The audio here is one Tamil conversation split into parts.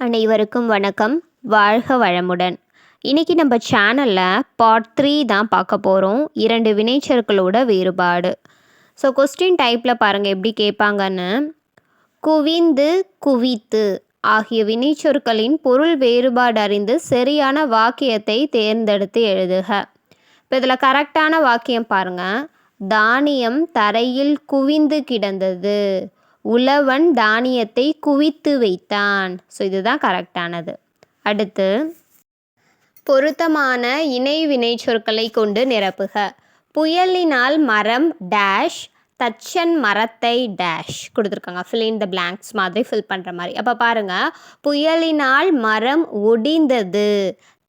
அனைவருக்கும் வணக்கம். வாழ்க வளமுடன். இன்றைக்கி நம்ம சேனலில் பார்ட் த்ரீ தான் பார்க்க போகிறோம் இரண்டு வினைச்சொற்களோட வேறுபாடு. ஸோ கொஸ்டின் டைப்பில் பாருங்கள் எப்படி கேட்பாங்கன்னு. குவிந்து குவித்து ஆகிய வினைச்சொற்களின் பொருள் வேறுபாடு அறிந்து சரியான வாக்கியத்தை தேர்ந்தெடுத்து எழுதுக. இப்போ இதில் கரெக்டான வாக்கியம் பாருங்கள் தானியம் தரையில் குவிந்து கிடந்தது. உழவன் தானியத்தை குவித்து வைத்தான். ஸோ இதுதான் கரெக்டானது அடுத்து பொருத்தமான இணை வினைச்சொற்களை கொண்டு நிரப்புக. புயலினால் மரம் டேஷ் தச்சன் மரத்தை டேஷ் கொடுத்துருக்காங்க. ஃபில் இன் த பிளாங்க்ஸ் மாதிரி ஃபில் பண்ணுற மாதிரி. அப்போ பாருங்கள் புயலினால் மரம் ஒடிந்தது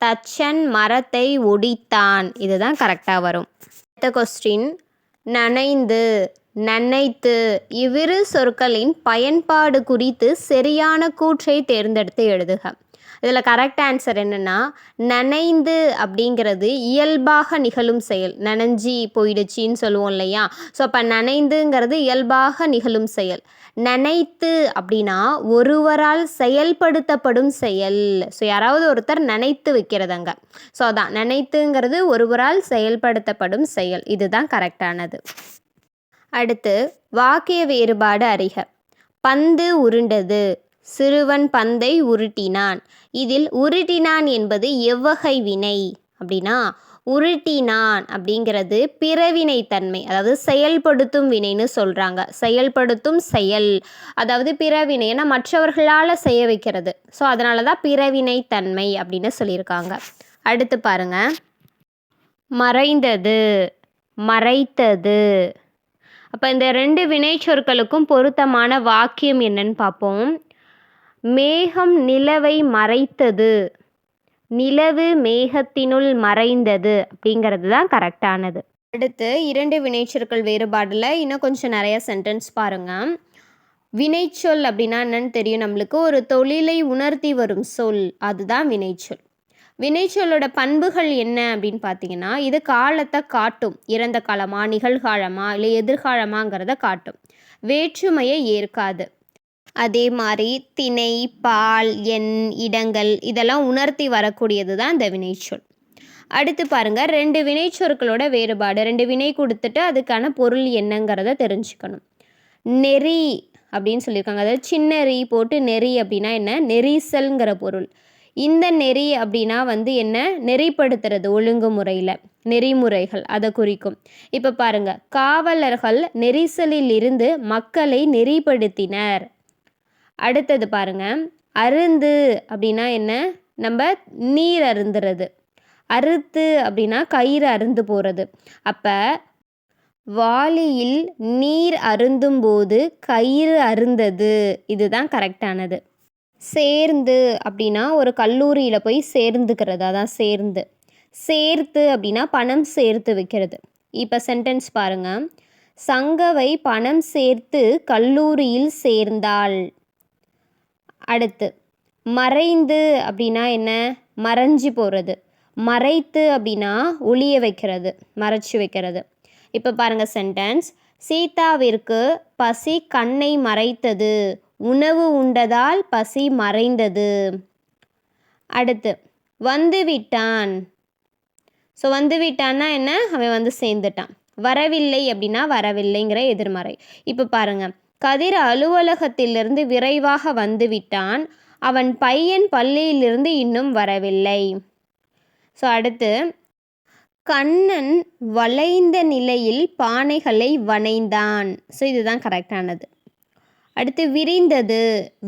தச்சன் மரத்தை ஒடித்தான். இதுதான் கரெக்டாக வரும். அடுத்த கொஸ்டின் நனைந்து நனைத்து இவ்விரு சொற்களின் பயன்பாடு குறித்து சரியான கூற்றை தேர்ந்தெடுத்து எழுதுக. இதில் கரெக்ட் ஆன்சர் என்னென்னா நனைந்து அப்படிங்கிறது இயல்பாக நிகழும் செயல். நனைஞ்சி போயிடுச்சின்னு சொல்லுவோம் இல்லையா? ஸோ அப்போ நனைந்துங்கிறது இயல்பாக நிகழும் செயல். நினைத்து அப்படின்னா ஒருவரால் செயல்படுத்தப்படும் செயல். ஸோ யாராவது ஒருத்தர் நினைத்து வைக்கிறதங்க. ஸோ அதான். நினைத்துங்கிறது ஒருவரால் செயல்படுத்தப்படும் செயல். இதுதான் கரெக்டானது. அடுத்து வாக்கிய வேறுபாடு அறிக. பந்து உருண்டது. சிறுவன் பந்தை உருட்டினான். இதில் உருட்டினான் என்பது எவ்வகை வினை? அப்படின்னா உருட்டினான் அப்படிங்கிறது பிறவினை தன்மை அதாவது செயல்படுத்தும் வினைன்னு சொல்கிறாங்க செயல்படுத்தும் செயல். அதாவது பிறவினை ஏன்னா மற்றவர்களால் செய்ய வைக்கிறது. ஸோ அதனால தான் பிறவினை தன்மை அப்படின்னு சொல்லியிருக்காங்க. அடுத்து பாருங்க. மறைந்தது. மறைத்தது. அப்போ இந்த ரெண்டு வினைச்சொற்களுக்கும் பொருத்தமான வாக்கியம் என்னன்னு பார்ப்போம். மேகம் நிலவை மறைத்தது. நிலவு மேகத்தினுள் மறைந்தது அப்படிங்கிறது தான் கரெக்டானது அடுத்து இரண்டு வினைச்சொற்கள் வேறுபாடில் இன்னும் கொஞ்சம் நிறைய சென்டென்ஸ் பாருங்கள் வினைச்சொல் அப்படின்னா என்னன்னு தெரியும் நம்மளுக்கு. ஒரு தொழிலை உணர்த்தி வரும் சொல் அதுதான் வினைச்சொல். வினைச்சொல்லோட பண்புகள் என்ன அப்படின்னு பார்த்தீங்கன்னா இது காலத்தை காட்டும். இறந்த காலமா நிகழ்காலமா இல்லை எதிர்காலமாங்கிறத காட்டும். வேற்றுமையை ஏற்காது. அதே மாதிரி திணை பால் எண் இடங்கள் இதெல்லாம் உணர்த்தி வரக்கூடியது தான் இந்த வினைச்சொல். அடுத்து பாருங்க ரெண்டு வினைச்சொற்களோட வேறுபாடு. ரெண்டு வினை கொடுத்துட்டு அதுக்கான பொருள் என்னங்கிறத தெரிஞ்சுக்கணும். நெறி அப்படின்னு சொல்லியிருக்காங்க. அதாவது சின்ன ரீ போட்டு நெறி அப்படின்னா என்ன? நெரிசல்ங்கிற பொருள். இந்த நெறி அப்படின்னா வந்து என்ன? நெறிப்படுத்துறது ஒழுங்குமுறையில் நெறிமுறைகள் அதை குறிக்கும். இப்போ பாருங்கள் காவலர்கள் நெரிசலில் இருந்து மக்களை நெறிப்படுத்தினர். அடுத்தது பாருங்க. அருந்து அப்படின்னா என்ன? நம்ம நீர் அருந்துறது. அறுத்து அப்படின்னா கயிறு அருந்து போகிறது அப்போ வாளியில் நீர் அருந்தும்போது கயிறு அருந்தது. இதுதான் கரெக்டானது சேர்ந்து அப்படின்னா ஒரு கல்லூரியில் போய் சேர்ந்துக்கிறது. அதான் சேர்ந்து. சேர்த்து அப்படின்னா பணம் சேர்த்து வைக்கிறது. இப்போ சென்டென்ஸ் பாருங்க. சங்கவை பணம் சேர்த்து கல்லூரியில் சேர்ந்தாள். அடுத்து மறைந்து அப்படின்னா என்ன? மறைஞ்சு போகிறது மறைத்து அப்படின்னா ஒளிய வைக்கிறது மறைச்சு வைக்கிறது. இப்போ பாருங்கள் சென்டென்ஸ் சீதாவிற்கு பசி கண்ணை மறைத்தது உணவு உண்டதால் பசி மறைந்தது. அடுத்து வந்து விட்டான் ஸோ வந்து விட்டான்னா என்ன? அவன் வந்து சேர்ந்துட்டான். வரவில்லை அப்படின்னா வரவில்லைங்கிற எதிர்மறை. இப்போ பாருங்கள் கதிர் அலுவலகத்திலிருந்து விரைவாக வந்து விட்டான் அவன் பையன் பள்ளியிலிருந்து இன்னும் வரவில்லை. ஸோ அடுத்து கண்ணன் வளைந்த நிலையில் பானைகளை வனைந்தான் ஸோ இதுதான் கரெக்டானது அடுத்து விரிந்தது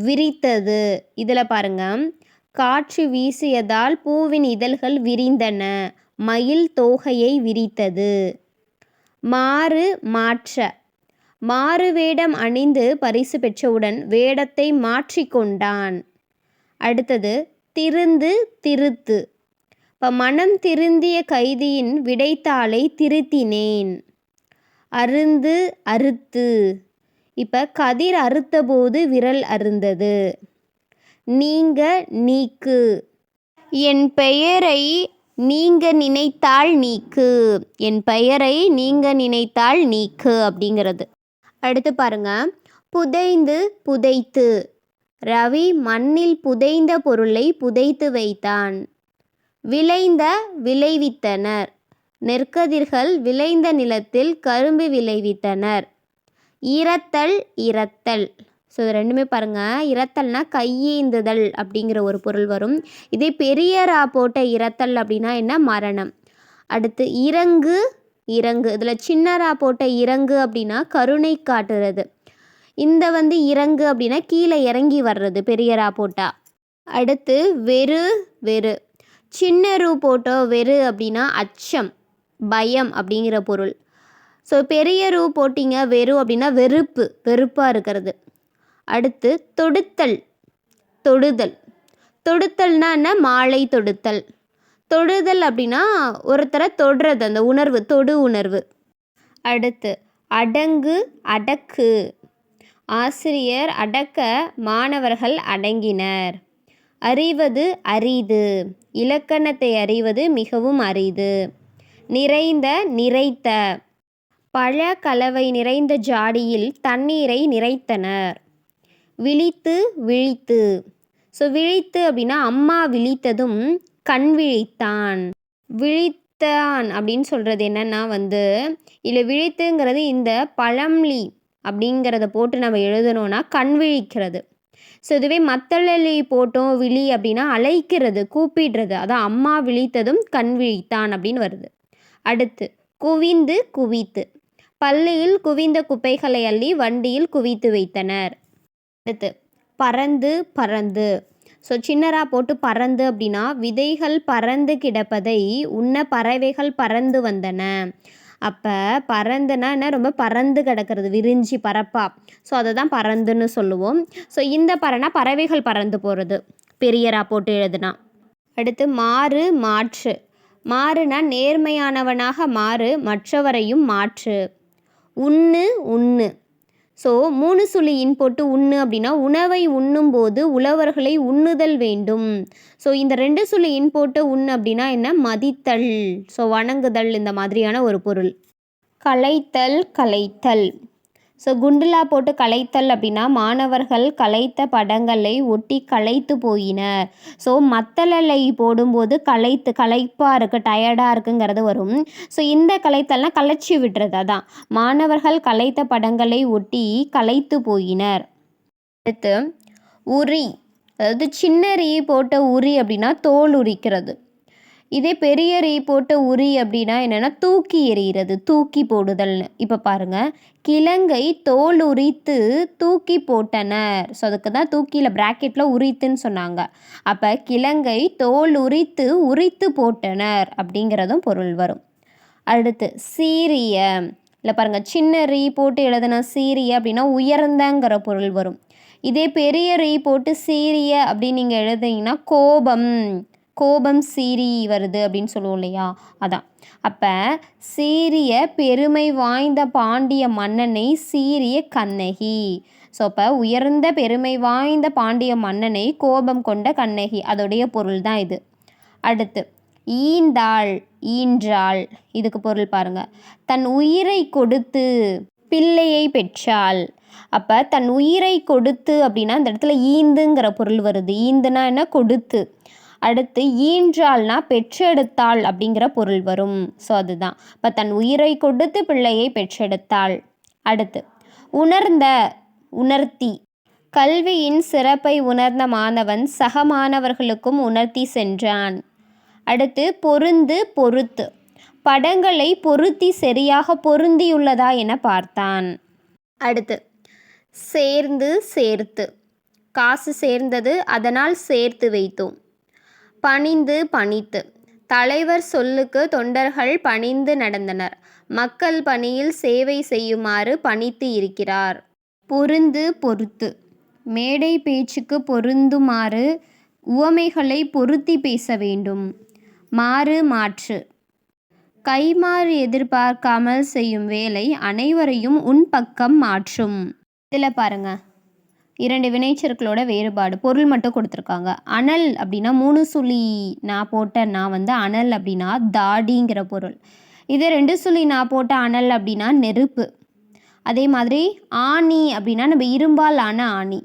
விரித்தது. இதில் பாருங்க காற்று வீசியதால் பூவின் இதழ்கள் விரிந்தன. மயில் தோகையை விரித்தது. மாறு மாற்ற மாறு வேடம் அணிந்து பரிசு பெற்றவுடன் வேடத்தை மாற்றிக்கொண்டான் அடுத்தது திருந்து திருத்து. இப்போ மனம் திருந்திய கைதியின் விடைத்தாளை திருத்தினேன். அருந்து அறுத்து. இப்போ கதிர் அறுத்தபோது விரல் அருந்தது. நீங்க நீக்கு. என் பெயரை நீங்க நினைத்தால் நீக்கு. என் பெயரை நீங்க நினைத்தால் நீக்கு அப்படிங்கிறது. அடுத்து பாருங்க. புதைந்து புதைத்து. ரவி மண்ணில் புதைந்த பொருளை புதைத்து வைத்தான். விளைந்த விளைவித்தனர். நெற்கதிர்கள் விளைந்த நிலத்தில் கரும்பு விளைவித்தனர். இரத்தல் இரத்தல். ஸோ இது ரெண்டுமே பாருங்கள் இரத்தல்னா கையேந்துதல் அப்படிங்கிற ஒரு பொருள் வரும். இதே பெரிய ரா போட்ட இரத்தல் அப்படின்னா என்ன? மரணம். அடுத்து இறங்கு இறங்கு. இதில் சின்னரா போட்ட இறங்கு அப்படின்னா கருணை காட்டுறது. இந்த வந்து இறங்கு அப்படின்னா கீழே இறங்கி வர்றது பெரியரா போட்டா. அடுத்து வெறு வெறு. சின்ன ரூ போட்டோ வெறு அப்படின்னா அச்சம் பயம் அப்படிங்கிற பொருள். ஸோ பெரிய ரூ போட்டிங்க வெறு அப்படின்னா வெறுப்பு வெறுப்பாக இருக்கிறது. அடுத்து தொடுத்தல் தொடுதல். தொடுத்தல்னா என்ன? மாலை தொடுத்தல். தொடுதல் அப்படின்னா ஒருத்தரை தொடுறது அந்த உணர்வு தொடு உணர்வு. அடுத்து அடங்கு அடக்கு. ஆசிரியர் அடக்க மாணவர்கள் அடங்கினர். அறிவது அரிது. இலக்கணத்தை அறிவது மிகவும் அரிது. நிறைந்த நிறைத்த. பழ கலவை நிறைந்த ஜாடியில் தண்ணீரை நிறைத்தனர். விழித்து விழித்து. ஸோ விழித்து அப்படின்னா அம்மா விழித்ததும் கண் விழித்தான். விழித்தான் அப்படின்னு சொல்கிறது என்னென்னா வந்து இல்லை விழித்துங்கிறது இந்த பழம்லி அப்படிங்கிறத போட்டு நம்ம எழுதணும்னா கண் விழிக்கிறது. ஸோ இதுவே மத்தளி போட்டோம் விழி அப்படின்னா அழைக்கிறது கூப்பிடுறது. அதான் அம்மா விழித்ததும் கண் விழித்தான் அப்படின்னு வருது. அடுத்து குவிந்து குவித்து. பள்ளியில் குவிந்த குப்பைகளை அள்ளி வண்டியில் குவித்து வைத்தனர். அடுத்து பறந்து பறந்து. ஸோ சின்னராக போட்டு பறந்து அப்படின்னா விதைகள் பறந்து கிடப்பதை உன்ன பறவைகள் பறந்து வந்தன. அப்போ பறந்துனா என்ன? ரொம்ப பறந்து கிடக்கிறது விரிஞ்சி பறப்பா ஸோ அதை தான் பறந்துன்னு சொல்லுவோம். ஸோ இந்த பறனா பறவைகள் பறந்து போகிறது பெரியரா போட்டு எழுதுனா. அடுத்து மாறு மாற்று. மாறுனா நேர்மையானவனாக மாறு மற்றவரையும் மாற்று. உண்ணு உண்ணு. ஸோ மூணு சுழி இன் போட்டு உண்ணு அப்படின்னா உணவை உண்ணும்போது உழவர்களை உண்ணுதல் வேண்டும். ஸோ இந்த ரெண்டு சுழி இன் போட்டு உண்ணு அப்படின்னா என்ன? மதித்தல். ஸோ வணங்குதல் இந்த மாதிரியான ஒரு பொருள். கலைத்தல் கலைத்தல் ஸோ குண்டுலா போட்டு கலைத்தல் அப்படின்னா மாணவர்கள் கலைத்த படங்களை ஒட்டி கலைத்து போயினர். ஸோ மத்தளலை போடும்போது களைத்து களைப்பாக இருக்குது டயர்டாக இருக்குங்கிறது வரும். ஸோ இந்த கலைத்தல்னால் கலைச்சி விடுறது அதான். மாணவர்கள் கலைத்த படங்களை ஒட்டி கலைத்து போயினர். அடுத்து உரி. அதாவது சின்ன ரீ போட்ட உரி அப்படின்னா தோல் உரிக்கிறது. இதே பெரிய ரீ போட்ட உரி அப்படின்னா என்னென்னா தூக்கி எறிகிறது தூக்கி போடுதல்னு. இப்போ பாருங்கள் கிழங்கை தோல் உரித்து தூக்கி போட்டனர். ஸோ அதுக்கு தான் தூக்கியில் ப்ராக்கெட்டில் உரித்துன்னு சொன்னாங்க. அப்போ கிழங்கை தோல் உரித்து உரித்து போட்டனர் அப்படிங்கிறதும் பொருள் வரும். அடுத்து சீரிய இல்லை பாருங்கள் சின்ன ரீ போட்டு எழுதுன சீரிய அப்படின்னா உயர்ந்தங்கிற பொருள் வரும். இதே பெரிய ரீ போட்டு சீரிய அப்படின்னு நீங்கள் எழுதுனீங்கன்னா கோபம். கோபம் சீறி வருது அப்படின்னு சொல்லுவோம் இல்லையா? அதான். அப்போ சீரிய பெருமை வாய்ந்த பாண்டிய மன்னனை சீரிய கண்ணகி. ஸோ அப்போ உயர்ந்த பெருமை வாய்ந்த பாண்டிய மன்னனை கோபம் கொண்ட கண்ணகி. அதோடைய பொருள் தான் இது. அடுத்து ஈந்தாள் ஈன்றாள். இதுக்கு பொருள் பாருங்க. தன் உயிரை கொடுத்து பிள்ளையை பெற்றாள். அப்போ தன் உயிரை கொடுத்து அப்படின்னா அந்த இடத்துல ஈந்துங்கிற பொருள் வருது. ஈந்துனா என்ன? கொடுத்து. அடுத்து ஈன்றாள்னா பெற்றெடுத்தாள் அப்படிங்கிற பொருள் வரும். ஸோ அதுதான். இப்போ தன் உயிரை கொடுத்து பிள்ளையை பெற்றெடுத்தாள். அடுத்து உணர்ந்த உணர்த்தி. கல்வியின் சிறப்பை உணர்ந்த மாணவன் சக மாணவர்களுக்கும் உணர்த்தி சென்றான். அடுத்து பொருந்து பொறுத்து. படங்களை பொருத்தி சரியாக பொருந்தியுள்ளதா என பார்த்தான். அடுத்து சேர்ந்து சேர்த்து. காசு சேர்ந்தது அதனால் சேர்த்து வைத்தோம். பணிந்து பணித்து. தலைவர் சொல்லுக்கு தொண்டர்கள் பணிந்து நடந்தனர். மக்கள் பணியில் சேவை செய்யுமாறு பணித்து இருக்கிறார். பொருந்து பொறுத்து. மேடை பேச்சுக்கு பொருந்துமாறு உவமைகளை பொருத்தி பேச வேண்டும். மாறு மாற்று. கைமாறு எதிர்பார்க்காமல் செய்யும் வேலை அனைவரையும் உன் பக்கம் மாற்றும். இதில் பாருங்கள் இரண்டு வினைச்சொற்களோட வேறுபாடு. பொருள் மட்டும் கொடுத்துருக்காங்க. அனல் அப்படின்னா மூணு சுழி நான் போட்ட நான் வந்து அனல் அப்படின்னா தாடிங்கிற பொருள். இதே ரெண்டு சுழி நான் போட்ட அனல் அப்படின்னா நெருப்பு. அதே மாதிரி ஆணி அப்படின்னா நம்ம இரும்பால் ஆன ஆணி.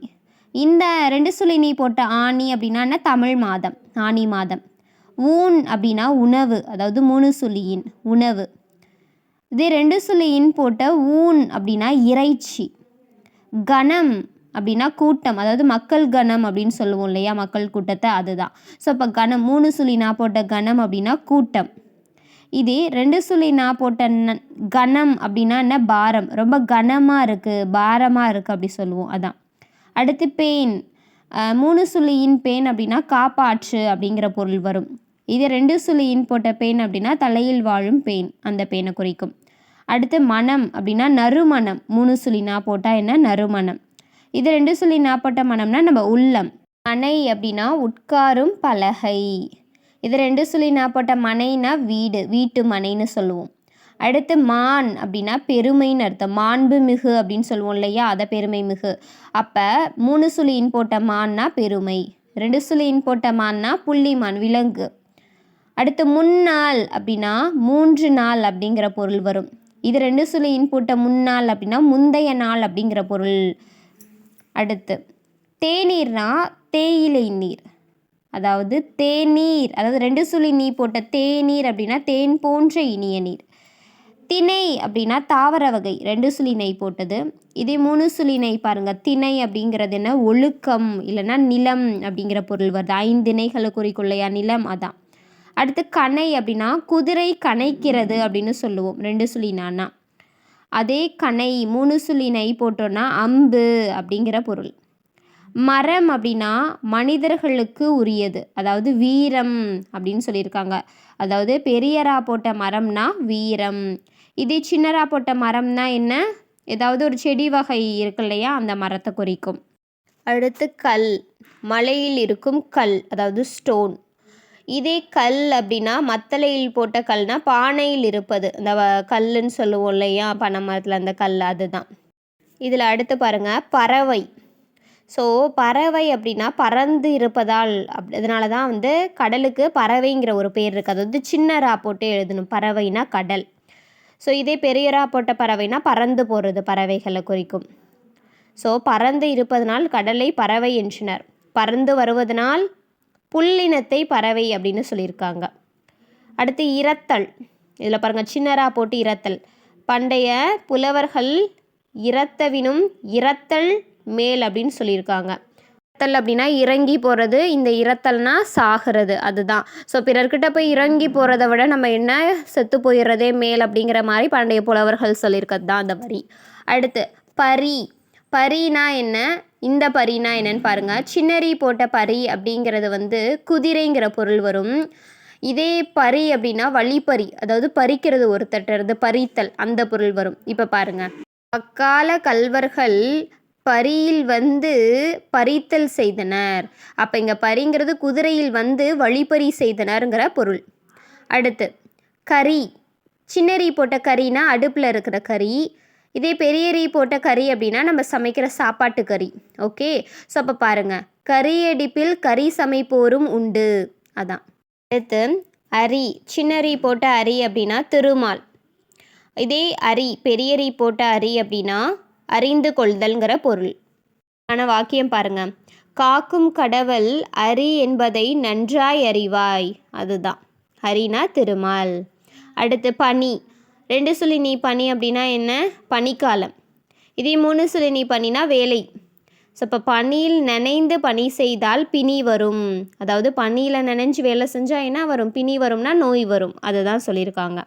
இந்த ரெண்டு சுழி நீ போட்ட ஆணி அப்படின்னா என்ன? தமிழ் மாதம். ஆணி மாதம். ஊன் அப்படின்னா உணவு. அதாவது மூணு சுழியின் உணவு. இதே ரெண்டு சுழியின் போட்ட ஊன் அப்படின்னா இறைச்சி. கணம் அப்படின்னா கூட்டம் அதாவது மக்கள் கணம் அப்படின்னு சொல்லுவோம் இல்லையா? மக்கள் கூட்டத்தை அதுதான். ஸோ இப்போ கணம் மூணு சுழி நான் போட்ட கணம் அப்படின்னா கூட்டம். இதே ரெண்டு சுழி நான் போட்ட கணம் அப்படின்னா என்ன? பாரம். ரொம்ப கனமாக இருக்குது பாரமாக இருக்குது அப்படி சொல்லுவோம் அதான். அடுத்து பேன். மூணு சுழியின் பேன் அப்படின்னா காப்பாற்று அப்படிங்கிற பொருள் வரும். இதே ரெண்டு சுழியின் போட்ட பேன் அப்படின்னா தலையில் வாழும் பேன் அந்த பேனை குறிக்கும். அடுத்து மனம் அப்படின்னா நறுமணம். மூணு சுழினா போட்டால் என்ன? நறுமணம். இது ரெண்டு சுழி நாப்பட்ட மனம்னா நம்ம உள்ளம். மனை அப்படின்னா உட்காரும் பலகை. இது ரெண்டு சுழி நாப்பட்ட மனைனா வீடு வீட்டு மனைன்னு சொல்லுவோம். அடுத்து மான் அப்படின்னா பெருமைன்னு அர்த்தம். மாண்பு மிகு அப்படின்னு சொல்லுவோம் இல்லையா? அதை பெருமை மிகு. அப்போ மூணு சுழியின் போட்ட மான்னா பெருமை. ரெண்டு சுழியின் போட்ட மான்னா புள்ளிமான் விலங்கு. அடுத்து முன்னாள் அப்படின்னா மூன்று நாள் அப்படிங்கிற பொருள் வரும். இது ரெண்டு சுழியின் போட்ட முன்னாள் அப்படின்னா முந்தைய நாள் அப்படிங்கிற பொருள். அடுத்து தேநீர்னா தேயிலை நீர். அதாவது தேநீர் அதாவது ரெண்டு சுழி நீ போட்ட தேநீர் அப்படின்னா தேன் போன்ற இனிய நீர். திணை அப்படின்னா தாவர வகை ரெண்டு சுழி நெய் போட்டது. இதே மூணு சுழி நெய் பாருங்கள் திணை அப்படிங்கிறது என்ன? ஒழுக்கம் இல்லைன்னா நிலம் அப்படிங்கிற பொருள் வருது. ஐந்து நெய்களை குறிக்கொள்ளையா நிலம் அதான். அடுத்து கணை அப்படின்னா குதிரை கணைக்கிறது அப்படின்னு சொல்லுவோம். ரெண்டு சுழி நானா அதே கணை முனுசுலினை நெய் போட்டோன்னா அம்பு அப்படிங்கிற பொருள். மரம் அப்படின்னா மனிதர்களுக்கு உரியது. அதாவது வீரம் அப்படின்னு சொல்லியிருக்காங்க. அதாவது பெரியரா போட்ட மரம்னா வீரம். இதே சின்னரா போட்ட மரம்னா என்ன? ஏதாவது ஒரு செடி வகை இருக்கு இல்லையா? அந்த மரத்தை குறிக்கும். அடுத்து கல். மலையில் இருக்கும் கல். அதாவது ஸ்டோன். இதே கல் அப்படின்னா மத்தளையில் போட்ட கல்னா பானையில் இருப்பது. இந்த கல்லுன்னு சொல்லுவோம் இல்லையா? பனை மரத்தில் அந்த கல் அதுதான். இதில் அடுத்து பாருங்க பறவை. ஸோ பறவை அப்படின்னா பறந்து இருப்பதால் அப் அதனால தான் வந்து கடலுக்கு பறவைங்கிற ஒரு பேர் இருக்குது அது வந்து சின்னரா போட்டு எழுதணும். பறவைனா கடல். ஸோ இதே பெரியரா போட்ட பறவைனா பறந்து போகிறது பறவைகளை குறிக்கும். ஸோ பறந்து இருப்பதனால் கடலை பறவை என்றனர். பறந்து வருவதனால் புல்லினத்தை பறவை அப்படின்னு சொல்லியிருக்காங்க. அடுத்து இரத்தல். இதில் பாருங்கள் சின்னரா போட்டு இரத்தல். பண்டைய புலவர்கள் இரத்தவினும் இரத்தல் மேல் அப்படின்னு சொல்லியிருக்காங்க. இரத்தல் அப்படின்னா இறங்கி போகிறது இந்த இரத்தல்னா சாகிறது அதுதான். ஸோ பிறர்கிட்ட போய் இறங்கி போகிறத விட நம்ம என்ன செத்து போயிடுறதே மேல் அப்படிங்கிற மாதிரி பண்டைய புலவர்கள் சொல்லியிருக்கிறது தான் அந்த வரி. அடுத்து பரி. பரினா என்ன? இந்த பரினா என்னன்னு பாருங்கள் சின்னரி போட்ட பரி அப்படிங்கிறது வந்து குதிரைங்கிற பொருள் வரும். இதே பரி அப்படின்னா வழிப்பறி. அதாவது பறிக்கிறது ஒருத்தட்டுறது இருந்து பறித்தல் அந்த பொருள் வரும். இப்போ பாருங்கள் அக்கால கல்வர்கள் பரியில் வந்து பறித்தல் செய்தனர். அப்போ இங்கே பரிங்கிறது குதிரையில் வந்து வழிப்பறி செய்தனர்ங்கிற பொருள். அடுத்து கறி. சின்னரி போட்ட கறினா அடுப்பில் இருக்கிற கறி. இதே பெரிய ரீ போட்ட கறி அப்படின்னா நம்ம சமைக்கிற சாப்பாட்டு கறி. ஓகே? ஸோ அப்போ பாருங்கள் கறியடிப்பில் கறி சமைப்போரும் உண்டு. அதான். அடுத்து அரி. சின்ன ரீ போட்ட அரி அப்படின்னா திருமால். இதே அரி பெரியரி போட்ட அரி அப்படின்னா அறிந்து கொள்தல்ங்கிற பொருள். ஆன வாக்கியம் பாருங்கள் காக்கும் கடவுள் அரி என்பதை நன்றாய் அறிவாய். அதுதான். ஹரினா திருமால். அடுத்து பனி. ரெண்டு சொல்லி நீ பனி அப்படின்னா என்ன? பனிக்காலம். இதே மூணு சொல்லி நீ பண்ணினா வேலை. ஸோ இப்போ பனியில் நினைந்து பனி செய்தால் பிணி வரும். அதாவது பனியில் நினைஞ்சு வேலை செஞ்சால் என்ன வரும்? பிணி வரும்னா நோய் வரும். அதுதான் சொல்லியிருக்காங்க.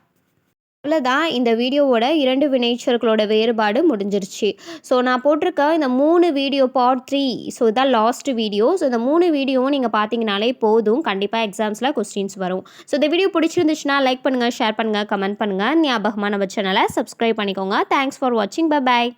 அவ்வளோதான் இந்த வீடியோவோட இரண்டு வினைச்சொற்களோட வேறுபாடு முடிஞ்சிருச்சு. ஸோ நான் போட்டிருக்க இந்த மூணு வீடியோ பார்ட் த்ரீ ஸோ இதான் லாஸ்ட் வீடியோ ஸோ இந்த மூணு வீடியோவும் நீங்கள் பார்த்தீங்கனாலே போதும். கண்டிப்பாக எக்ஸாம்ஸில் கொஸ்டின்ஸ் வரும். ஸோ இந்த வீடியோ பிடிச்சிருந்துச்சுன்னா லைக் பண்ணுங்கள் ஷேர் பண்ணுங்கள் கமெண்ட் பண்ணுங்கள் ஞாபகமாக நம்ம சேனலை சப்ஸ்கிரைப் பண்ணிக்கோங்க. தேங்க்ஸ் ஃபார் வாட்சிங் பை பாய்